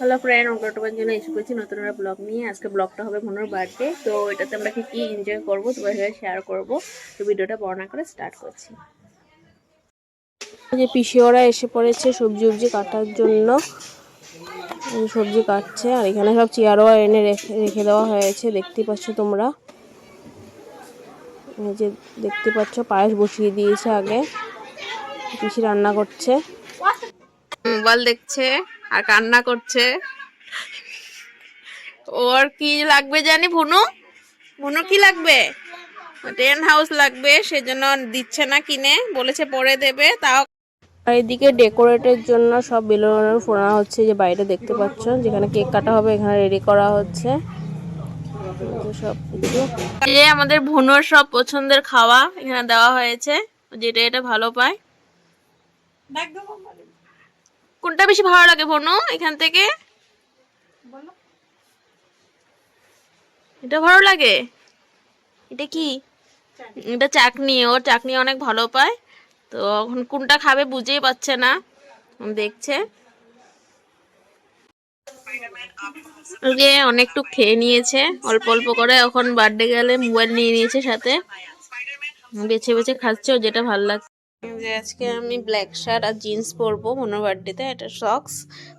Hello friend অঙ্কটবার জন্য এসে পড়েছি নতুন একটা ব্লগ নিয়ে। আজকে ব্লগটা হবে মনোর বার্থডে তো এটাতে আমরা কি কি এনজয় করব তোমার সাথে শেয়ার করব। তো ভিডিওটা বর্ণনা করে স্টার্ট করছি। যে পিসিওরা এসে পড়েছে সবজি উবজি কাটার জন্য। সবজি কাটছে, আর এখানে সব চেয়ারও এনে রেখে রেখে দেওয়া হয়েছে। দেখতে পাচ্ছ তোমরা। এই যে দেখতে পাচ্ছ, পায়েস বসিয়ে দিয়েছে আগে। পিসি রান্না করছে। মোবাইল দেখছে। আর কান্না করছে। ওর কি লাগবে জানি ভুনু? ভুনু কি লাগবে? টেন হাউস লাগবে সেজন্য দিচ্ছে না কিনে বলেছে পরে দেবে তাও আর এদিকে ডেকোরেটের জন্য সব বেলুন ফোড়া হচ্ছে যে বাইরে দেখতে পাচ্ছ যেখানে কেক কাটা হবে এখানে রেডি করা হচ্ছে। যে সব কিছু। এই আমাদের ভুনুর সব পছন্দের খাওয়া এখানে দেওয়া হয়েছে যেটা এটা ভালো পায়। কোনটা বেশি ভালো লাগে ভনু এখান থেকে? এটা ভালো লাগে? এটা কি? এটা চাটনি ওর চাটনি অনেক ভালো পায়। তো এখন কোনটা খাবে বুঝেই পাচ্ছে না। দেখছে। অনেকটু খেয়ে নিয়েছে। অল্প অল্প করে এখন বার্থডে গেলে মোবাইল নিয়ে নিয়েছে সাথে। বেছে বেছে খাচ্ছে যেটা ভালো লাগছে। আজকে আমি ব্ল্যাক শার্ট আর জিন্স পরবো, মনোর বার্থডেতে এটা সক্স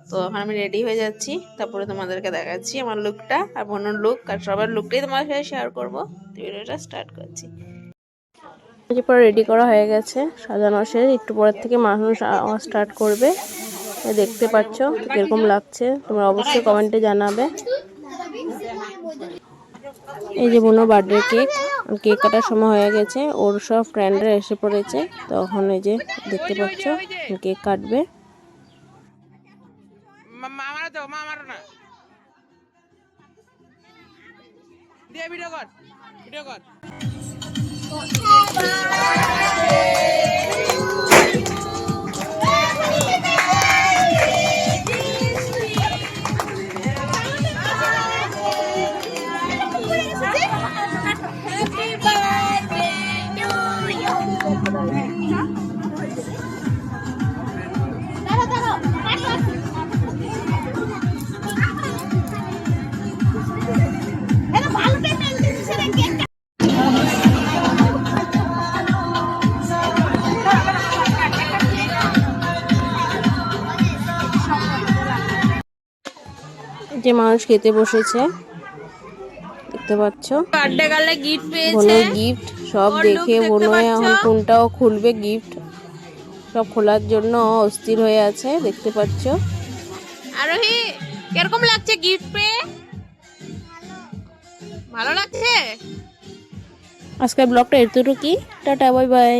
তো এখন আমি রেডি হয়ে যাচ্ছি, তারপরে তোমাদেরকে দেখাচ্ছি আমার লুকটা আর মনোর লুক আর সবার লুকটাই তোমার সাথে শেয়ার করব। ভিডিওটা স্টার্ট করছি। পরে রেডি করা হয়ে গেছে, সাজানো শেষ, একটু পরের থেকে মানুষ স্টার্ট করবে। দেখতে পাচ্ছ কীরকম লাগছে, তোমরা অবশ্যই কমেন্টে জানাবে। এই যে বোনো বার্থডে কেক কেক কাটার সময় হয়ে গেছে ওর সব ফ্রেন্ডরা এসে পড়েছে তখন এই যে দেখতে পাচ্ছ কেক কাটবে। মামারা তো না। ভিডিও কর ভিডিও কর। যে মানুষ খেতে বসেছে দেখতে পাচ্ছ। গিফট পেয়েছে। গিফট সব দেখে দেখতে এখন কোনটাও খুলবে গিফট সব খোলার জন্য অস্থির হয়ে আছে দেখতে পাচ্ছ। আরোহী কীরকম লাগছে গিফট পেয়ে? ভালো লাগছে? আজকের ব্লগটা এতটুকুই। Tata bye bye